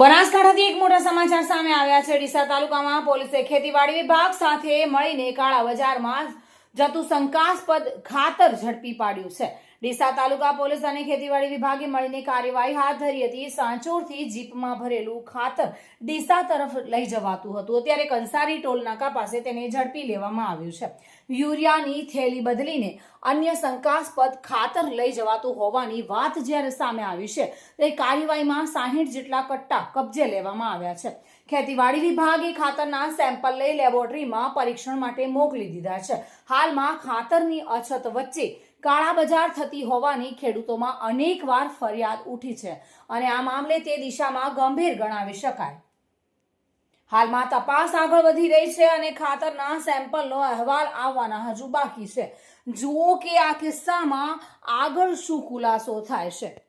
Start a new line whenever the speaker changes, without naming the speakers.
બનાસકાંઠાથી એક મોટા સમાચાર સામે આવ્યા છે. ડીસા તાલુકામાં પોલીસે ખેતીવાડી વિભાગ સાથે મળીને કાળા બજારમાં જતું શંકાસ્પદ ખાતર ઝડપી પાડ્યું છે. ડીસા તાલુકા પોલીસ અને ખેતીવાડી વિભાગે મળીને કાર્યવાહી હાથ ધરી હતી. સાંચોરથી જીપમાં ભરેલું ખાતર ડીસા તરફ લઈ જવાતું હતું. ત્યારે કંસારી ટોલ નાકા પાસે તેને ઝડપી લેવામાં આવ્યું છે. યુરિયાની થેલી બદલીને અન્ય શંકાસ્પદ ખાતર લઈ જવાતું હોવાની વાત જ્યારે સામે આવી છે, તે કાર્યવાહીમાં સાહીઠ જેટલા કટ્ટા કબજે લેવામાં આવ્યા છે. ખેતીવાડી વિભાગે ખાતરના સેમ્પલ લઈ લેબોરેટરીમાં પરીક્ષણ માટે મોકલી દીધા છે. હાલમાં ખાતરની અછત વચ્ચે કાળા બજાર થતી હોવાની ખેડૂતોમાં અનેકવાર ફરિયાદ ઉઠી છે અને આ મામલે તે દિશામાં ગંભીર ગણાવી શકાય. હાલમાં તપાસ આગળ વધી રહી છે અને ખાતરના સેમ્પલનો અહેવાલ આવવાના હજુ બાકી છે. જુઓ કે આ કિસ્સામાં આગળ શું ખુલાસો થાય છે.